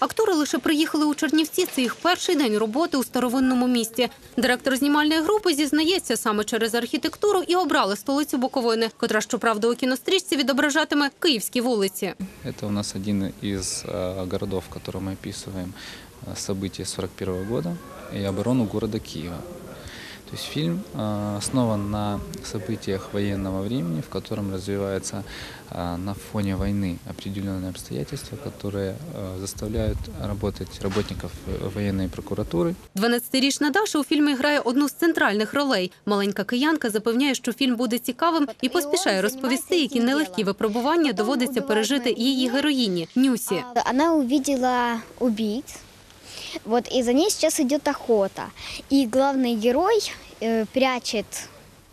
Актори лише приїхали у Чернівці. Це їх перший день роботи у старовинному місті. Директор знімальної групи зізнається, саме через архітектуру і обрали столицю Буковини, котра, щоправда, у кінострічці відображатиме київські вулиці. Это у нас один из э, городов, в котором мы описываем э, события 41 года и оборону города Киева. То есть фильм э, основан на событиях военного времени, в котором развивается э, на фоне войны определенные обстоятельства, которые э, заставляют работать работников э, военной прокуратуры 12-річна Даша у фільмі грає одну з центральних ролей. Маленька киянка запевняє, що фільм буде цікавим і поспішає розповісти, які нелегкі випробування доводиться пережити її героїні Нюсі. Она увидела убийц, вот, и за ней сейчас идет охота. И главный герой э, прячет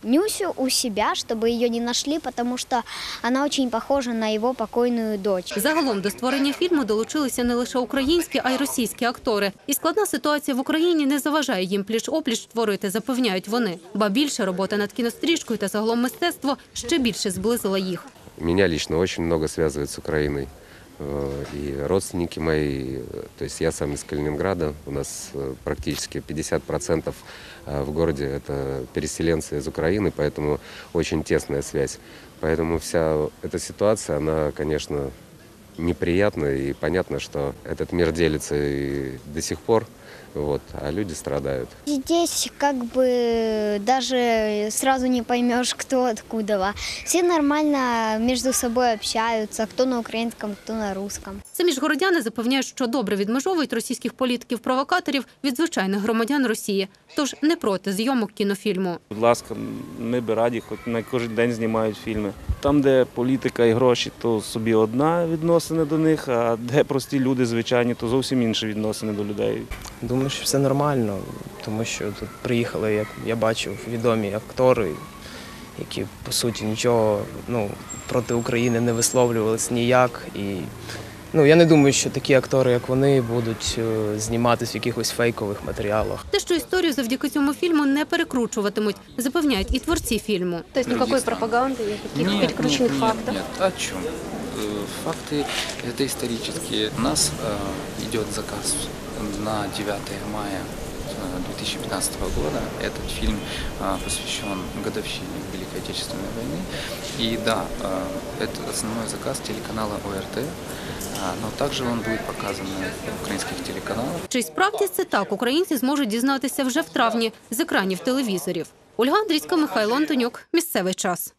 Нюсю у себя, чтобы ее не нашли, потому что она очень похожа на его покойную дочь. Загалом до створення фільму долучилися не лише українські, а й російські актори. І складна ситуація в Україні не заважає їм пліч-опліч творити, запевняють вони. Ба більше робота над кінострічкою та загалом мистецтво ще більше зблизила їх. Меня лично очень много связывает с Украиной. Э, И родственники мои, э, то есть я сам из Калининграда, у нас э, практически 50% э, в городе это переселенцы из Украины, поэтому очень тесная связь. Поэтому вся эта ситуация, она, конечно, неприятная и понятно, что этот мир делится и до сих пор, вот, а люди страдают. Здесь как бы даже сразу не поймешь, кто откуда. Все нормально между собой общаются, кто на украинском, кто на русском. Самі ж городяни запевняють, що добре відмежовують російських політиків-провокаторів від звичайних громадян Росії, тож не проти зйомок кінофільму. Будь ласка, ми би раді, хоч на кожен день знімають фільми. Там, де політика і гроші, то собі одна відносини до них, а де прості люди звичайні, то зовсім інші відносини до людей. Думаю, що все нормально, тому що тут приїхали, як я бачив, відомі актори, які по суті нічого ну, проти України не висловлювалися ніяк. І ну, я не думаю, що такі актори, як вони, будуть е, зніматися в якихось фейкових матеріалах. Те, що історію завдяки цьому фільму не перекручуватимуть, запевняють і творці фільму. То есть никакой пропаганды, никаких Нет, перекрученных нет, фактов? Нет, о чем? Э, Факты это исторические. У нас э, идет заказ на 9 мая э, 2015 года. Этот фильм э, посвящен годовщине Великой Отечественной войны. И да, э, это основной заказ телеканала ОРТ, э, но также он будет показан на українських телеканалах. Чи справді це так українці зможуть дізнатися вже в травні з екранів телевізорів? Ольга Андрійська, Михайло Антонюк. Місцевий час.